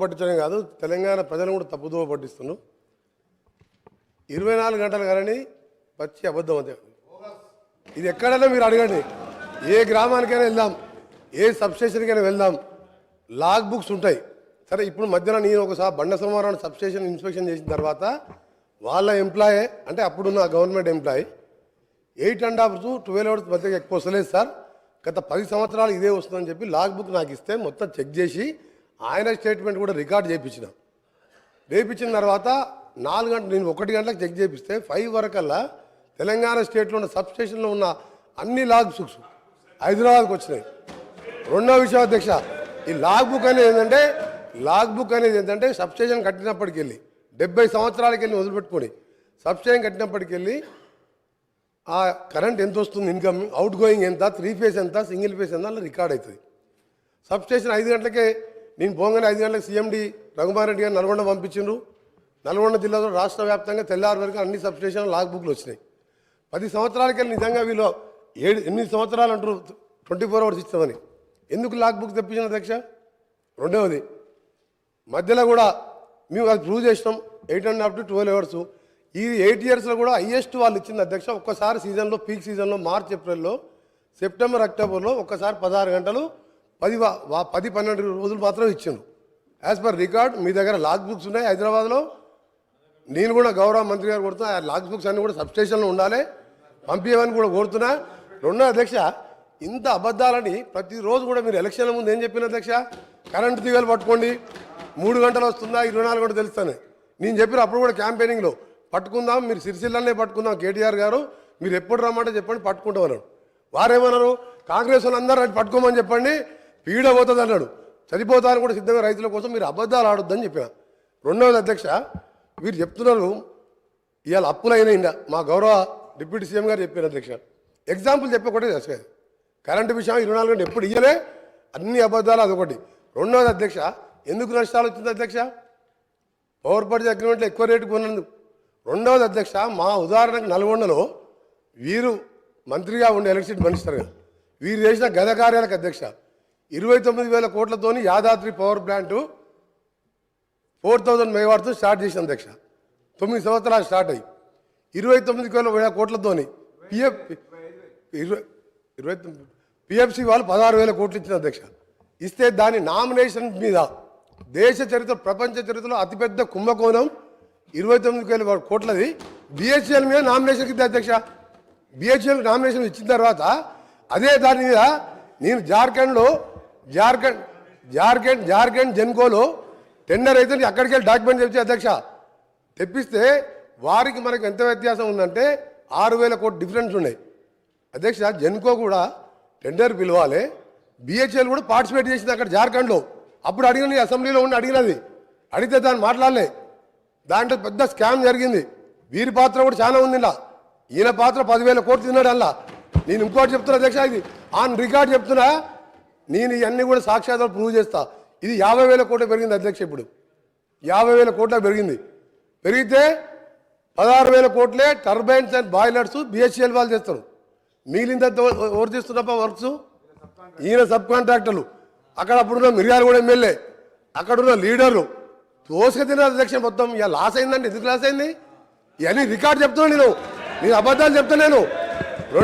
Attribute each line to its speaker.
Speaker 1: పట్టించడం కాదు. తెలంగాణ ప్రజలను కూడా తప్పుదోవ పట్టిస్తున్నాం ఇరవై నాలుగు గంటలు కానీ వచ్చి అబద్ధం అంతే. ఇది ఎక్కడైనా మీరు అడగండి. ఏ గ్రామానికైనా వెళ్దాం. ఏ సబ్స్టేషన్కైనా వెళ్దాం. లాగ్ బుక్స్ ఉంటాయి. సరే ఇప్పుడు మధ్యన నేను ఒకసారి బండ సోమవారం సబ్స్టేషన్ ఇన్స్పెక్షన్ చేసిన తర్వాత వాళ్ళ ఎంప్లాయే అంటే అప్పుడున్న government employee eight and half to twelve hours మధ్య ఎక్కువ వస్తలేదు సార్. గత పది సంవత్సరాలు ఇదే వస్తుందని చెప్పి లాగ్ బుక్ నాకు ఇస్తే మొత్తం చెక్ చేసి ఆయన స్టేట్మెంట్ కూడా రికార్డ్ చేయించిన చేయించిన తర్వాత నాలుగు గంటలు నేను ఒకటి గంటలకు చెక్ చేపిస్తే ఫైవ్ వరకల్లా తెలంగాణ స్టేట్లో ఉన్న సబ్ స్టేషన్లో ఉన్న అన్ని లాగ్ బుక్స్ హైదరాబాద్కి వచ్చినాయి. రెండో విషయం అధ్యక్ష ఈ లాగ్ బుక్ అనేది ఏంటంటే లాగ్ బుక్ అనేది ఏంటంటే సబ్ స్టేషన్ కట్టినప్పటికి వెళ్ళి డెబ్బై సంవత్సరాలకి వెళ్ళి వదిలిపెట్టుకొని సబ్ స్టేషన్ కట్టినప్పటికి వెళ్ళి ఆ కరెంట్ ఎంత వస్తుంది ఇన్కమ్ అవుట్ గోయింగ్ ఎంత త్రీ ఫేస్ ఎంత సింగిల్ ఫేస్ ఎంత అలా రికార్డ్ అవుతుంది. సబ్ స్టేషన్ ఐదు గంటలకే నేను పోగానే ఐదు గంటలకు సీఎండి రఘుమారెడ్డి గారు నల్గొండ పంపించిండ్రు. నల్గొండ జిల్లాలో రాష్ట్ర వ్యాప్తంగా తెల్లారు వరకు అన్ని సబ్స్టేషన్లు లాగ్ బుక్లు వచ్చినాయి. పది సంవత్సరాలకెళ్ళి నిజంగా వీళ్ళు ఏడు ఎనిమిది సంవత్సరాలు అంటారు ట్వంటీ ఫోర్ అవర్స్ ఇస్తామని. ఎందుకు లాగ్ బుక్ తెప్పించిన అధ్యక్ష? రెండవది మధ్యలో కూడా మేము అది ప్రూవ్ చేసినాం eight and half to twelve hours. ఈ ఎయిట్ ఇయర్స్లో కూడా హయ్యెస్ట్ వాళ్ళు ఇచ్చింది అధ్యక్ష ఒక్కసారి సీజన్లో పీక్ సీజన్లో మార్చ్ ఏప్రిల్లో సెప్టెంబర్ అక్టోబర్లో ఒక్కసారి పదహారు గంటలు పది వా- పది పన్నెండు రోజులు మాత్రం ఇచ్చిండు. యాజ్ పర్ రికార్డ్ మీ దగ్గర లాగ్ బుక్స్ ఉన్నాయి హైదరాబాద్లో. నేను కూడా గౌరవ మంత్రి గారు కొడుతున్నా ఆ లాగ్ బుక్స్ అన్నీ కూడా సబ్స్టేషన్లో ఉండాలి. పంపించమని కూడా కోరుతున్నా. రెండో అధ్యక్ష ఇంత అబద్ధాలని ప్రతిరోజు కూడా మీరు ఎలక్షన్ల ముందు ఏం చెప్పిన అధ్యక్ష? కరెంటు తీగలు పట్టుకోండి. మూడు గంటలు వస్తుందా? ఇరవై నాలుగు గంటలు తెలుస్తాను. నేను చెప్పిన అప్పుడు కూడా క్యాంపెయినింగ్లో పట్టుకుందాం మీరు సిరిసిల్లనే పట్టుకుందాం కేటీఆర్ గారు. మీరు ఎప్పుడు రమ్మంటే చెప్పండి పట్టుకుంటామన్నారు వారేమన్నారు? కాంగ్రెస్ వాళ్ళు అందరూ పట్టుకోమని చెప్పండి. పీడ పోతుంది అన్నాడు. చనిపోతారు కూడా సిద్ధంగా రైతుల కోసం మీరు అబద్ధాలు ఆడొద్దని చెప్పిన రెండవది అధ్యక్ష వీరు చెప్తున్నారు ఇవాళ అప్పులైన మా గౌరవ డిప్యూటీ సీఎం గారు చెప్పారు అధ్యక్ష. ఎగ్జాంపుల్ చెప్పకూడదు అసలు కరెంటు విషయం ఇరవై నాలుగు గంటలు ఎప్పుడు ఇయ్యలే అన్ని అబద్ధాలు అదొకటి. రెండవది అధ్యక్ష ఎందుకు నష్టాలు వచ్చింది అధ్యక్ష? పవర్ పర్చేజ్ అగ్రిమెంట్లో ఎక్కువ రేటు కొన్నందుకు. రెండవది అధ్యక్ష మా ఉదాహరణకు నల్గొండలో వీరు మంత్రిగా ఉండే ఎలక్ట్రిసిటీ మినిస్టర్గా వీరు చేసిన గత కార్యాలకు అధ్యక్ష ఇరవై తొమ్మిది వేల కోట్లతోని Yadadri power plant four thousand మెగావాట్తో start చేసిన అధ్యక్ష. తొమ్మిది సంవత్సరాలు స్టార్ట్ అయ్యి. ఇరవై తొమ్మిది వేల వేల కోట్లతోని పిఎఫ్ ఇరవై ఇరవై తొమ్మిది పిఎఫ్సి వాళ్ళు పదహారు వేల కోట్లు ఇచ్చిన అధ్యక్ష. ఇస్తే దాని నామినేషన్ మీద దేశ చరిత్ర ప్రపంచ చరిత్రలో అతిపెద్ద కుంభకోణం ఇరవై తొమ్మిది వేల కోట్లది. బిహెచ్ఎల్ మీద నామినేషన్ ఇద్ది అధ్యక్ష. బిహెచ్ఎల్ నామినేషన్ ఇచ్చిన తర్వాత అదే దాని మీద నేను జార్ఖండ్లో జార్ఖండ్ జార్ఖండ్ జార్ఖండ్ జెన్కోలో టెండర్ అయితే అక్కడికి వెళ్ళి డాక్యుమెంట్ తెచ్చి అధ్యక్ష. తెప్పిస్తే వారికి మనకు ఎంత వ్యత్యాసం ఉందంటే ఆరు వేల కోటి డిఫరెన్స్ ఉన్నాయి. అధ్యక్ష జెన్కో కూడా టెండర్ పిలవాలి. బిహెచ్ఎల్ కూడా పార్టిసిపేట్ చేసింది అక్కడ జార్ఖండ్లో. అప్పుడు అడిగిన అసెంబ్లీలో ఉండి అడిగినది. అడిగితే దాన్ని మాట్లాడలే. దాంట్లో పెద్ద స్కామ్ జరిగింది. వీరి పాత్ర కూడా చాలా ఉంది ఇలా. ఈయన పాత్ర పదివేల కోట్లు తిన్నాడు అలా. నేను ఇంకోటి చెప్తున్నా అధ్యక్ష ఇది ఆన్ రికార్డ్ చెప్తున్నా. నేను ఇవన్నీ కూడా సాక్ష్యాధాలు ప్రూవ్ చేస్తా. ఇది యాభై వేల కోట్లు పెరిగింది అధ్యక్ష ఇప్పుడు. యాభై వేల కోట్ల పెరిగింది. పెరిగితే పదహారు వేల కోట్లే టర్బైన్స్ అండ్ బాయిలర్స్ బిహెచ్ఎల్ వాళ్ళు చేస్తారు. మిగిలిందంత ఎవరు చేస్తున్నప్ప వర్క్స్? ఈయన సబ్ కాంట్రాక్టర్లు అక్కడ అప్పుడున్న మిర్యాల కూడా ఎమ్మెల్యే. అక్కడున్న లీడర్లు. తోసుక తిన అధ్యక్ష మొత్తం. ఇక లాస్ అయిందండి. ఎందుకు లాస్ అయింది? ఇవన్నీ రికార్డ్ చెప్తున్నాను నేను. నేను అబద్ధాలు చెప్తా నేను.